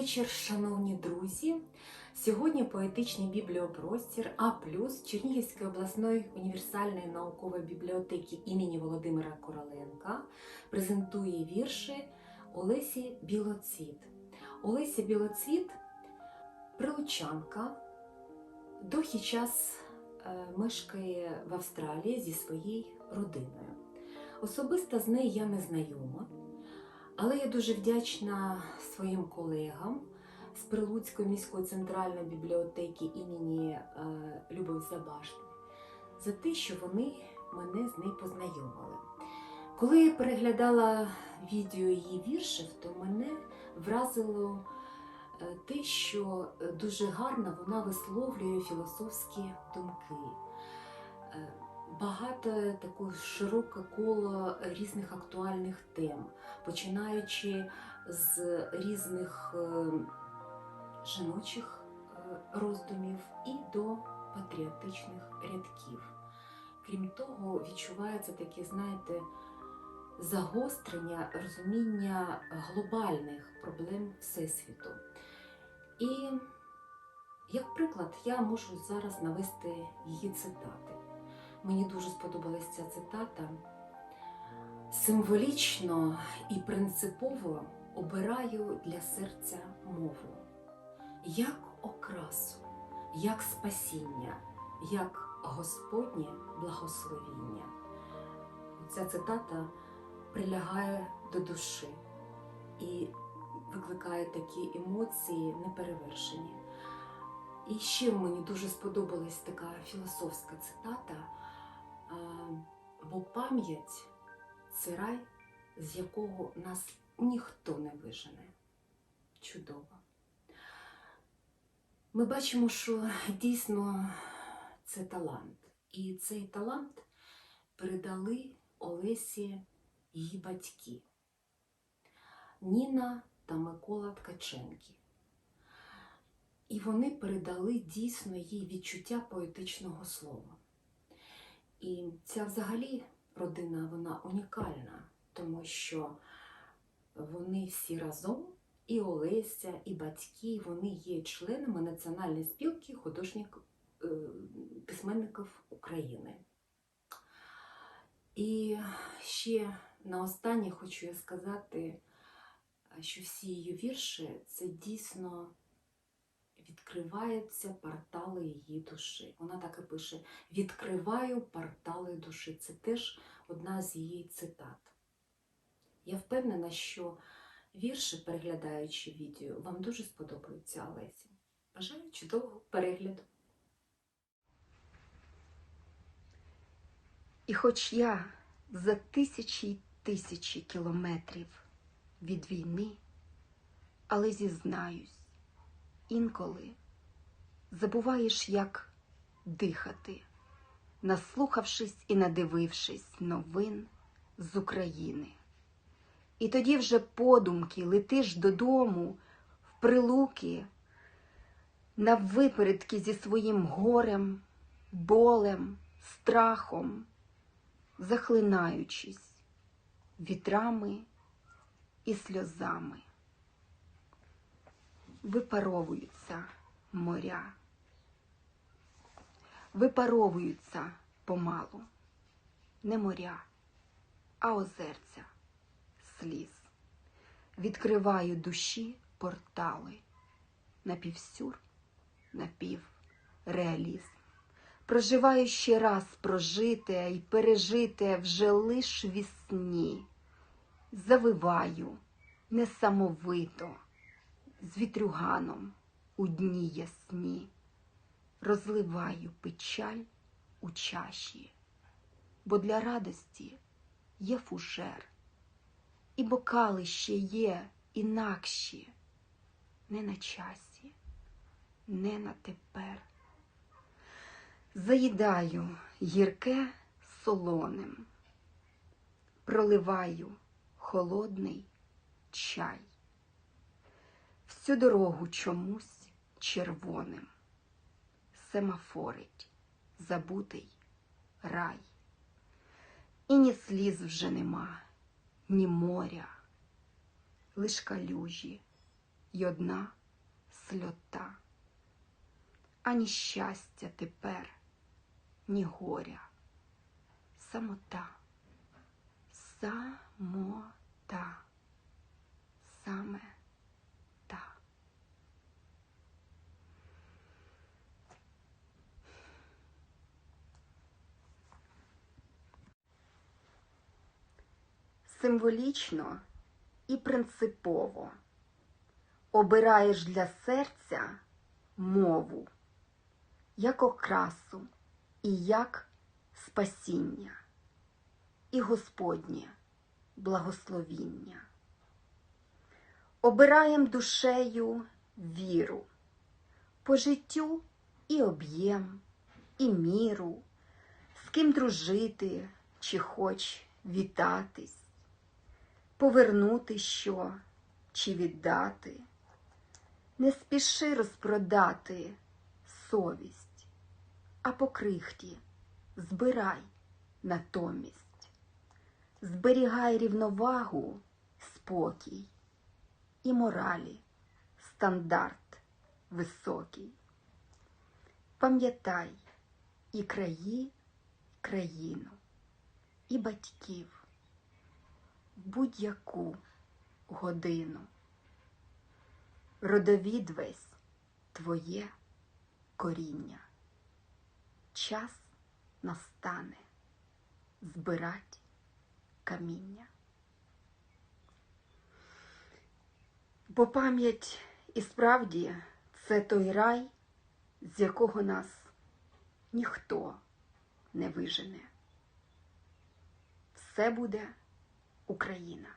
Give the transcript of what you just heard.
вечір, шановні друзі. Сьогодні поетичний бібліопростір А Чернігівської обласної універсальної наукової бібліотеки імені Володимира Короленка презентує вірші Олесі Білоцвіт. Олеся Білоцвіт прилучанка, довгий час е, мешкає в Австралії зі своєю родиною. Особисто з нею я не знайома. Але я дуже вдячна своїм колегам з Прилуцької міської центральної бібліотеки імені е, Любов Забашни за те, що вони мене з нею познайомили. Коли я переглядала відео її віршів, то мене вразило е, те, що е, дуже гарно вона висловлює філософські думки. Багато таке широке коло різних актуальних тем, починаючи з різних е, жіночих е, роздумів і до патріотичних рядків. Крім того, відчувається таке, знаєте, загострення розуміння глобальних проблем Всесвіту. І, як приклад, я можу зараз навести її цитати. Мені дуже сподобалася ця цитата. Символічно і принципово обираю для серця мову, як окрасу, як спасіння, як Господнє благословіння. Ця цитата прилягає до душі і викликає такі емоції неперевершені. І ще мені дуже сподобалась така філософська цитата. Бо пам'ять це рай, з якого нас ніхто не вижене. Чудово. Ми бачимо, що дійсно це талант. І цей талант передали Олесі її батьки Ніна та Микола Ткаченки. І вони передали дійсно їй відчуття поетичного слова. І ця взагалі родина вона унікальна, тому що вони всі разом, і Олеся, і батьки, вони є членами Національної спілки художніх е, письменників України. І ще наостаннє хочу я сказати, що всі її вірші це дійсно відкриваються портали її душі. Вона так і пише: Відкриваю портали душі. Це теж одна з її цитат. Я впевнена, що вірші, переглядаючи відео, вам дуже сподобаються Олесі. Бажаю чудового перегляду. І хоч я за тисячі й тисячі кілометрів від війни, але зізнаюсь, інколи забуваєш, як дихати, наслухавшись і надивившись новин з України. І тоді вже подумки летиш додому в прилуки, наввипередки зі своїм горем, болем, страхом, захлинаючись вітрами і сльозами випаровуються моря, випаровуються помалу, не моря, а озерця, сліз. Відкриваю душі портали, напівсюр, напівреалізм. Проживаю ще раз прожите і пережите вже лиш вісні. Завиваю несамовито з вітрюганом у дні ясні, розливаю печаль у чаші, бо для радості є фужер, і бокали ще є інакші, не на часі, не на тепер. Заїдаю гірке солоним, проливаю холодний чай всю дорогу чомусь червоним. Семафорить забутий рай. І ні сліз вже нема, ні моря, лиш калюжі й одна сльота. Ані щастя тепер, ні горя, самота, самота, саме та. Символічно і принципово обираєш для серця мову як окрасу і як спасіння, і Господнє благословіння. Обираєм душею віру, по життю і об'єм, і міру, з ким дружити чи хоч вітатись, повернути що чи віддати. Не спіши розпродати совість, а по крихті збирай натомість, зберігай рівновагу, спокій і моралі, стандарт високий. Пам'ятай і краї, країну, і батьків будь-яку годину. Родовід весь твоє коріння. Час настане збирать каміння. Бо пам'ять і справді це той рай, з якого нас ніхто не вижене. Все буде Україна.